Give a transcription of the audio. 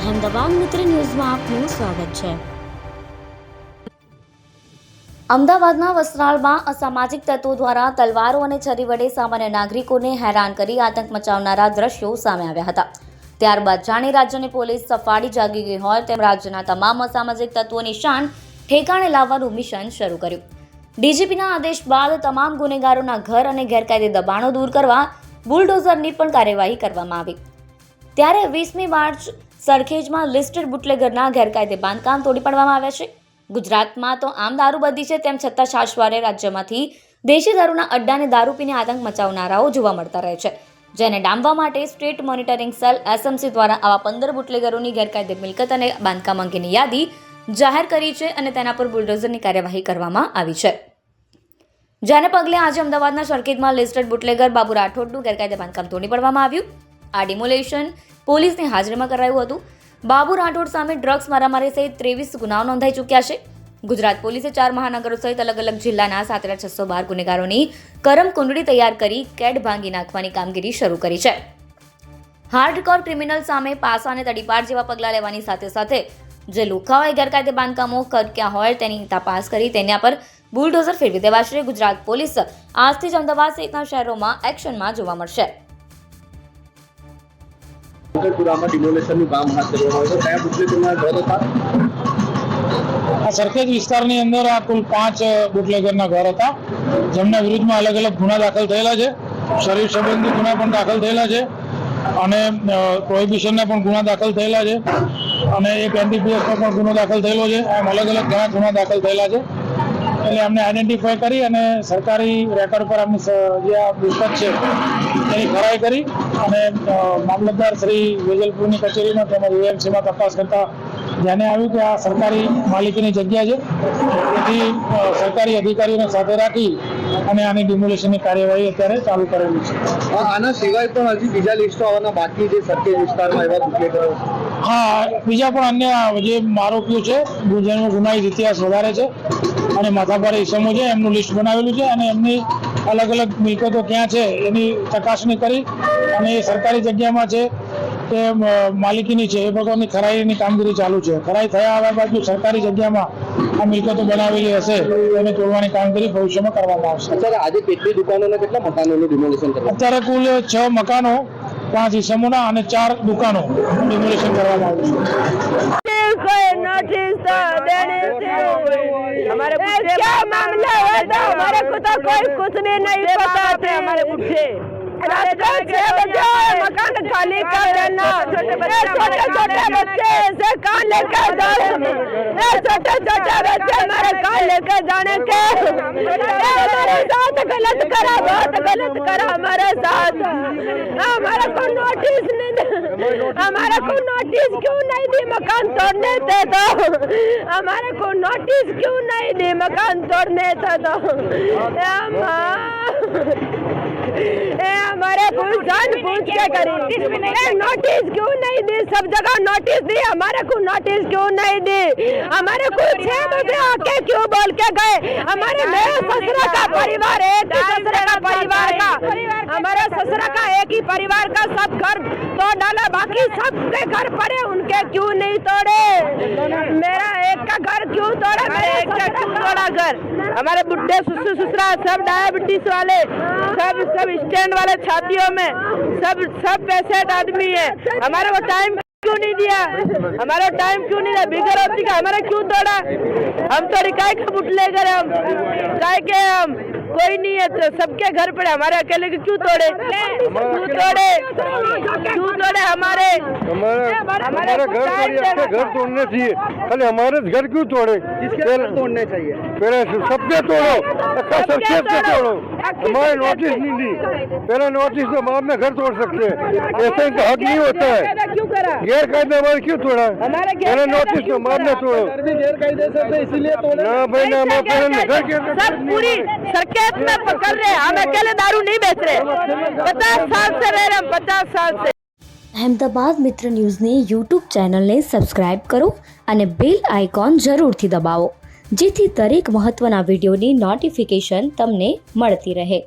અહેમદાબાદ મિત્ર ન્યૂઝમાં આપનું સ્વાગત છે. અમદાવાદના વસ્ત્રાલમાં અસામાજિક તત્વો દ્વારા તલવારો અને છરી વડે સામાન્ય નાગરિકોને હેરાન કરી આતંક મચાવનારા દ્રશ્યો સામે આવ્યા હતા. ત્યારબાદ જાણે રાજ્યની પોલીસ સફાળી જાગી ગઈ હોય તેમ રાજ્યના તમામ અસામાજિક તત્વોની શાન ઠેકાણે લાવવાનું મિશન શરૂ કર્યું. ડીજીપીના આદેશ બાદ તમામ ગુનેગારોના ઘર અને ગેરકાયદે દબાણો દૂર કરવા બુલડોઝરની પણ કાર્યવાહી કરવામાં આવી. ત્યારે વીસમી માર્ચ સરખેજમાં લિસ્ટેડ બુટલેગરના ગેરકાયદે બાંધકામ તોડી પાડવામાં આવ્યા છે. ગુજરાતમાં તો આમ દારૂબંધી છે તેમ છતાં શાસવારે રાજ્યમાંથી દેશી દારૂના અડ્ડાને દારૂ પીને આતંક મચાવનારાઓ જોવા મળતા રહે છે. જેને ડામવા માટે સ્ટેટ મોનિટરિંગ સેલ એસએમસી દ્વારા આવા પંદર બુટલેગરોની ગેરકાયદે મિલકત અને બાંધકામ અંગેની યાદી જાહેર કરી છે અને તેના પર બુલડોઝરની કાર્યવાહી કરવામાં આવી છે. જેને પગલે આજે અમદાવાદના સરકીટમાં લિસ્ટેડ બુટલેગર બાબુ રાઠોડનું ગેરકાયદે બાંધકામ તોડી પાડવામાં આવ્યું. આ ડિમોલેશન પોલીસની હાજરીમાં કરાયું હતું. બાબુ રાઠોડ સામે ડ્રગ્સ મારામારી સહિત ત્રેવીસ ગુનાઓ નોંધાઈ ચૂક્યા છે. ગુજરાત પોલીસે ચાર મહાનગરો સહિત અલગ અલગ જિલ્લાના સાત હજાર છસો બાર ગુનેગારોની કરમ કુંડળી તૈયાર કરી કેડ ભાંગી નાખવાની કામગીરી શરૂ કરી છે. હાર્ડકોર ક્રિમિનલ સામે પાસા અને તડીપાર જેવા પગલાં લેવાની સાથે સાથે જે લુખાઓએ ગેરકાયદે બાંધકામો ક્યાં હોય તેની તપાસ કરી તેના પર બુલડોઝર ફેરવી દેવાશે. ગુજરાત પોલીસ આજથી જ અમદાવાદ સહિતના શહેરોમાં એક્શનમાં જોવા મળશે. અંકલપુરામાં ડિમોલેશનનું કામ હાથ ધરવામાં આવ્યું કયા બુટલેગરના ઘર હતા? આ સરખેજ વિસ્તારની અંદર આ કુલ પાંચ બુટલેગરના ઘર હતા. જેમના વિરુદ્ધમાં અલગ અલગ ગુના દાખલ થયેલા છે. શરીર સંબંધી ગુના પણ દાખલ થયેલા છે. અને પ્રોહિબિશનના પણ ગુના દાખલ થયેલા છે. અને એક એનડીપીએસનો પણ ગુનો દાખલ થયેલો છે. એમ અલગ અલગ ઘણા ગુના દાખલ થયેલા છે. એટલે અમને આઈડેન્ટિફાય કરી અને સરકારી રેકોર્ડ પર અમને જે આ પુસ્તક છે એની ખરાઈ કરી અને મામલતદાર શ્રી વેજલપુરની કચેરીમાં તેમજ યુએમસીમાં તપાસ કરતા ધ્યાને આવ્યું કે આ સરકારી માલિકીની જગ્યા છે. તેથી સરકારી અધિકારીઓને સાથે રાખી અને આની ડિમોલેશનની કાર્યવાહી અત્યારે ચાલુ કરેલી છે. આના સિવાય પણ હજી બીજા લિસ્ટો આવવાના બાકી છે સરખેજ વિસ્તારમાં એવા બુટલેગરો હા બીજા પણ અન્ય જે આરોપીઓ છે ગુજરાતનો ગુનાહિત ઇતિહાસ વધારે છે. અને માથાભારે ઇસમો છે એમનું લિસ્ટ બનાવેલું છે અને એમની અલગ અલગ મિલકતો ક્યાં છે એની ચકાસણી કરી અને એ સરકારી જગ્યામાં છે કે માલિકીની છે એ પ્રકારની ખરાઈની કામગીરી ચાલુ છે. ખરાઈ થયા આવ્યા બાદ સરકારી જગ્યામાં આ મિલકતો બનાવેલી હશે એને તોડવાની કામગીરી ભવિષ્યમાં કરવામાં આવશે. અત્યારે આજે કેટલી દુકાનો કેટલા મકાનોનું ડિમોલિશન અત્યારે કુલ છ મકાનો પાંચ ઇસમોના અને ચાર દુકાનો ડિમોલેશન કરવામાં આવ્યું છે. कोई नोटिस तो देने से हमारे क्या मामला है तो हमारे को तो कोई कुछ भी नहीं पता थे हमारे बुढ़े रात को छह बजे मकान खाली कर देना छोटे छोटे छोटे बच्चे ऐसे कहाँ लेकर जाए ये छोटे छोटे बच्चे हमारे कहाँ लेकर जाने के ये हमारे साथ गलत करा बहुत गलत करा हमारे साथ हमारे को नोटिस नहीं दे- हमारे को नोटिस क्यों नहीं दी मकान तोड़ने थे तो हमारे को नोटिस क्यों नहीं दी मकान तोड़ने थे तो ए अम्मा, ए हमारे को जान पूछ के करी ए नोटिस क्यों नहीं दी सब जगह नोटिस दी हमारे को नोटिस क्यों नहीं दी हमारे को छह बजे आके क्यों बोल के गए हमारे मेरे ससुरा का परिवार एक ही ससुरा का परिवार का हमारे ससुरा का एक ही परिवार का सब घर तोड़ डाला बाकी सबके घर पड़े उनके क्यों नहीं तोड़े? मेरा एक का घर क्यों तोड़ा? मेरे एक का क्यों तोड़ा घर? हमारे बुढ़े ससुर ससुरा सब डायबिटीज़ वाले सब सब स्टैंड वाले छातियों में सब सब पेशेंट आदमी है। हमारे वो टाइम क्यों नहीं दिया? हमारा टाइम क्यों नहीं दिया? बिगर होती का हमारा क्यों तोड़ा? हम तो काय का बुटले करे हम। काय के हम। कोई है तो सबके घर पड़े हमारे अकेले के क्यों तोड़े? क्यों तोड़े? क्यों तोड़े? हमारे? हमारे हमारे घर घर तोड़ने चाहिए। खाली हमारे घर क्यों तोड़े? किसके तोड़ने चाहिए? पहले सबके तोड़ो। सबके सबके तोड़ो। तोड़ो। हमारे नोटिस नहीं दी। पहले नोटिस तो बाद में घर तोड़ सकते हैं। ऐसे इनका हक नहीं होता है। ऐसा क्यों करा? गैर कायदे हमारे क्यों तोड़ा? पहले नोटिस तो बाद में तोड़ो। तोड़े। ना भाई ना हमारे पहले घर के सब पूरी सरकेत में पकड़ रहे हैं। हम अकेले दारू नहीं बेच रहे पचास साल से रह रहे हैं पचास साल से અહેમદાબાદ મિત્ર ન્યૂઝની યુટ્યુબ ચેનલને સબસ્ક્રાઇબ કરો અને બેલ આઇકોન જરૂરથી દબાવો જેથી દરેક મહત્ત્વના વિડીયોની નોટિફિકેશન તમને મળતી રહે